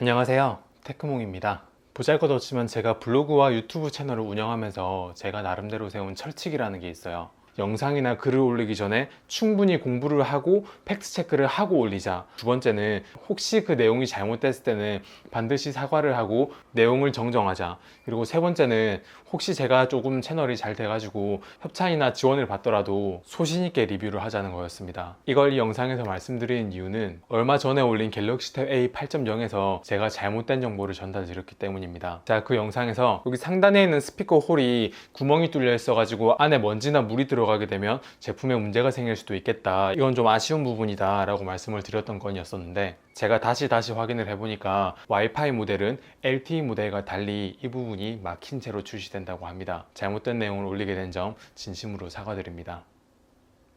안녕하세요. 테크몽입니다. 보잘것없지만 제가 블로그와 유튜브 채널을 운영하면서 제가 나름대로 세운 철칙이라는 게 있어요. 영상이나 글을 올리기 전에 충분히 공부를 하고 팩트 체크를 하고 올리자. 두 번째는 혹시 그 내용이 잘못됐을 때는 반드시 사과를 하고 내용을 정정하자. 그리고 세 번째는 혹시 제가 조금 채널이 잘 돼가지고 협찬이나 지원을 받더라도 소신 있게 리뷰를 하자는 거였습니다. 이걸 이 영상에서 말씀드리는 이유는 얼마 전에 올린 갤럭시 탭 A 8.0에서 제가 잘못된 정보를 전달드렸기 때문입니다. 자, 그 영상에서 여기 상단에 있는 스피커 홀이 구멍이 뚫려 있어가지고 안에 먼지나 물이 들어 가게 되면 제품에 문제가 생길 수도 있겠다. 이건 좀 아쉬운 부분이다. 라고 말씀을 드렸던 건이었었는데 제가 다시 다시 확인을 해보니까 와이파이 모델은 LTE 모델과 달리 이 부분이 막힌 채로 출시된다고 합니다. 잘못된 내용을 올리게 된 점 진심으로 사과드립니다.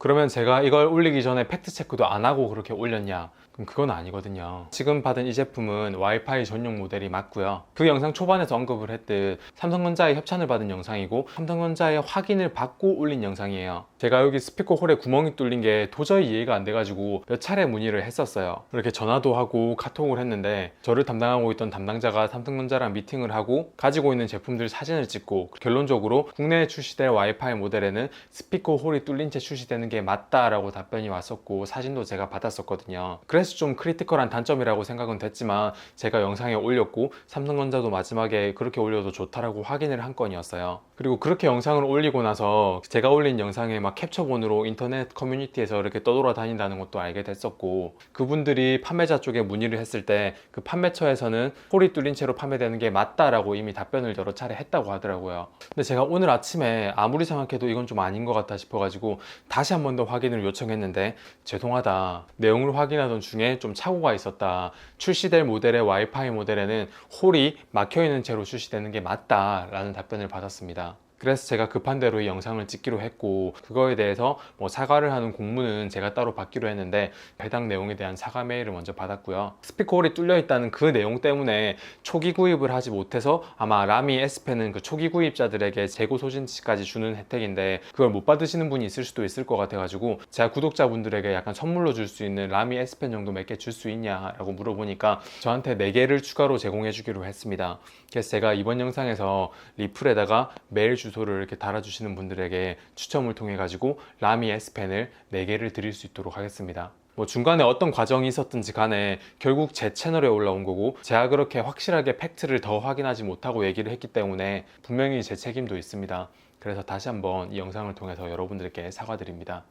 그러면 제가 이걸 올리기 전에 팩트 체크도 안 하고 그렇게 올렸냐? 그럼 그건 아니거든요. 지금 받은 이 제품은 와이파이 전용 모델이 맞고요. 그 영상 초반에서 언급을 했듯 삼성전자의 협찬을 받은 영상이고 삼성전자의 확인을 받고 올린 영상이에요. 제가 여기 스피커 홀에 구멍이 뚫린 게 도저히 이해가 안 돼가지고 몇 차례 문의를 했었어요. 이렇게 전화도 하고 카톡을 했는데 저를 담당하고 있던 담당자가 삼성전자랑 미팅을 하고 가지고 있는 제품들 사진을 찍고 결론적으로 국내에 출시될 와이파이 모델에는 스피커 홀이 뚫린 채 출시되는 게 맞다라고 답변이 왔었고 사진도 제가 받았었거든요. 그래서 좀 크리티컬한 단점이라고 생각은 됐지만 제가 영상에 올렸고 삼성전자도 마지막에 그렇게 올려도 좋다라고 확인을 한 건이었어요. 그리고 그렇게 영상을 올리고 나서 제가 올린 영상에 막 캡처본으로 인터넷 커뮤니티에서 이렇게 떠돌아다닌다는 것도 알게 됐었고 그분들이 판매자 쪽에 문의를 했을 때 그 판매처에서는 홀이 뚫린 채로 판매되는 게 맞다라고 이미 답변을 여러 차례 했다고 하더라고요. 근데 제가 오늘 아침에 아무리 생각해도 이건 좀 아닌 것 같다 싶어가지고 다시 한번 더 확인을 요청했는데 죄송하다. 내용을 확인하던 중에 좀 착오가 있었다. 출시될 모델의 와이파이 모델에는 홀이 막혀 있는 채로 출시되는 게 맞다 라는 답변을 받았습니다. 그래서 제가 급한 대로 이 영상을 찍기로 했고 그거에 대해서 뭐 사과를 하는 공문은 제가 따로 받기로 했는데 해당 내용에 대한 사과 메일을 먼저 받았고요. 스피커 홀이 뚫려 있다는 그 내용 때문에 초기 구입을 하지 못해서 아마 라미 S펜은 그 초기 구입자들에게 재고 소진치까지 주는 혜택인데 그걸 못 받으시는 분이 있을 수도 있을 것 같아가지고 제가 구독자분들에게 약간 선물로 줄 수 있는 라미 S펜 정도 몇 개 줄 수 있냐라고 물어보니까 저한테 4개를 추가로 제공해 주기로 했습니다. 그래서 제가 이번 영상에서 리플에다가 메일 주 주소를 이렇게 달아주시는 분들에게 추첨을 통해 가지고 라미 S펜을 4개를 드릴 수 있도록 하겠습니다. 뭐 중간에 어떤 과정이 있었든지 간에 결국 제 채널에 올라온 거고 제가 그렇게 확실하게 팩트를 더 확인하지 못하고 얘기를 했기 때문에 분명히 제 책임도 있습니다. 그래서 다시 한번 이 영상을 통해서 여러분들께 사과드립니다.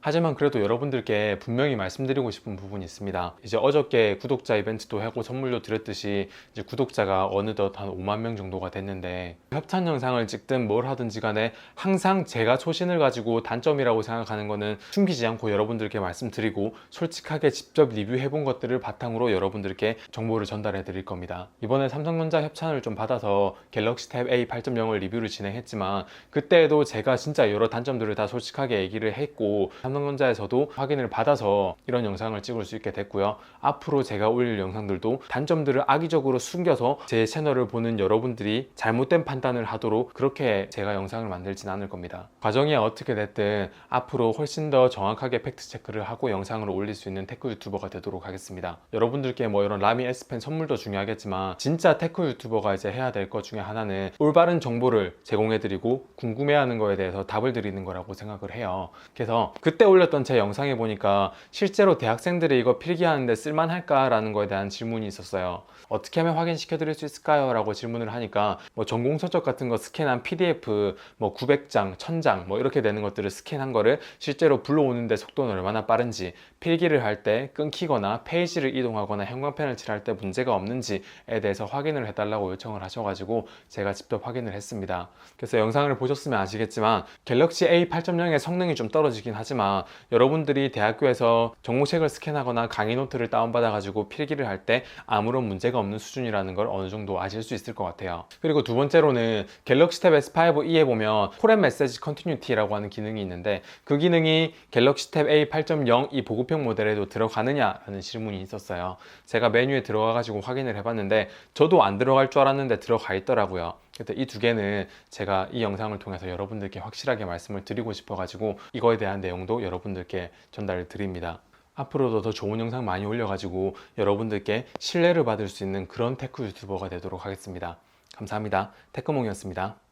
하지만 그래도 여러분들께 분명히 말씀드리고 싶은 부분이 있습니다. 이제 어저께 구독자 이벤트도 하고 선물도 드렸듯이 이제 구독자가 어느덧 한 5만 명 정도가 됐는데 협찬 영상을 찍든 뭘 하든지 간에 항상 제가 초신을 가지고 단점이라고 생각하는 거는 숨기지 않고 여러분들께 말씀드리고 솔직하게 직접 리뷰해 본 것들을 바탕으로 여러분들께 정보를 전달해 드릴 겁니다. 이번에 삼성전자 협찬을 좀 받아서 갤럭시 탭 A 8.0을 리뷰를 진행했지만 그때에도 제가 진짜 여러 단점들을 다 솔직하게 얘기를 했고 삼성전자에서도 확인을 받아서 이런 영상을 찍을 수 있게 됐고요. 앞으로 제가 올릴 영상들도 단점들을 악의적으로 숨겨서 제 채널을 보는 여러분들이 잘못된 판단을 하도록 그렇게 제가 영상을 만들진 않을 겁니다. 과정이 어떻게 됐든 앞으로 훨씬 더 정확하게 팩트 체크를 하고 영상을 올릴 수 있는 테크 유튜버가 되도록 하겠습니다. 여러분들께 뭐 이런 라미 S펜 선물도 중요하겠지만 진짜 테크 유튜버가 이제 해야 될 것 중에 하나는 올바른 정보를 제공해드리고 궁금해하는 거에 대해서 답을 드리는 거라고 생각을 해요. 그래서 그 그때 올렸던 제 영상에 보니까 실제로 대학생들이 이거 필기하는데 쓸만할까라는 거에 대한 질문이 있었어요. 어떻게 하면 확인시켜 드릴 수 있을까요? 라고 질문을 하니까 뭐 전공 서적 같은 거 스캔한 PDF 뭐 900장, 1000장 뭐 이렇게 되는 것들을 스캔한 거를 실제로 불러오는데 속도는 얼마나 빠른지 필기를 할 때 끊기거나 페이지를 이동하거나 형광펜을 칠할 때 문제가 없는지에 대해서 확인을 해달라고 요청을 하셔가지고 제가 직접 확인을 했습니다. 그래서 영상을 보셨으면 아시겠지만 갤럭시 A 8.0의 성능이 좀 떨어지긴 하지만 여러분들이 대학교에서 정보책을 스캔하거나 강의 노트를 다운받아 가지고 필기를 할 때 아무런 문제가 없는 수준이라는 걸 어느 정도 아실 수 있을 것 같아요. 그리고 두 번째로는 갤럭시 탭 S5E에 보면 콜앤 메시지 컨티뉴티라고 하는 기능이 있는데 그 기능이 갤럭시 탭 A 8.0 이 보급형 모델에도 들어가느냐라는 질문이 있었어요. 제가 메뉴에 들어가 가지고 확인을 해봤는데 저도 안 들어갈 줄 알았는데 들어가 있더라고요. 그래서 이두 개는 제가 이 영상을 통해서 여러분들께 확실하게 말씀을 드리고 싶어가지고 이거에 대한 내용도 여러분들께 전달을 드립니다. 앞으로도 더 좋은 영상 많이 올려가지고 여러분들께 신뢰를 받을 수 있는 그런 테크 유튜버가 되도록 하겠습니다. 감사합니다. 테크몽이었습니다.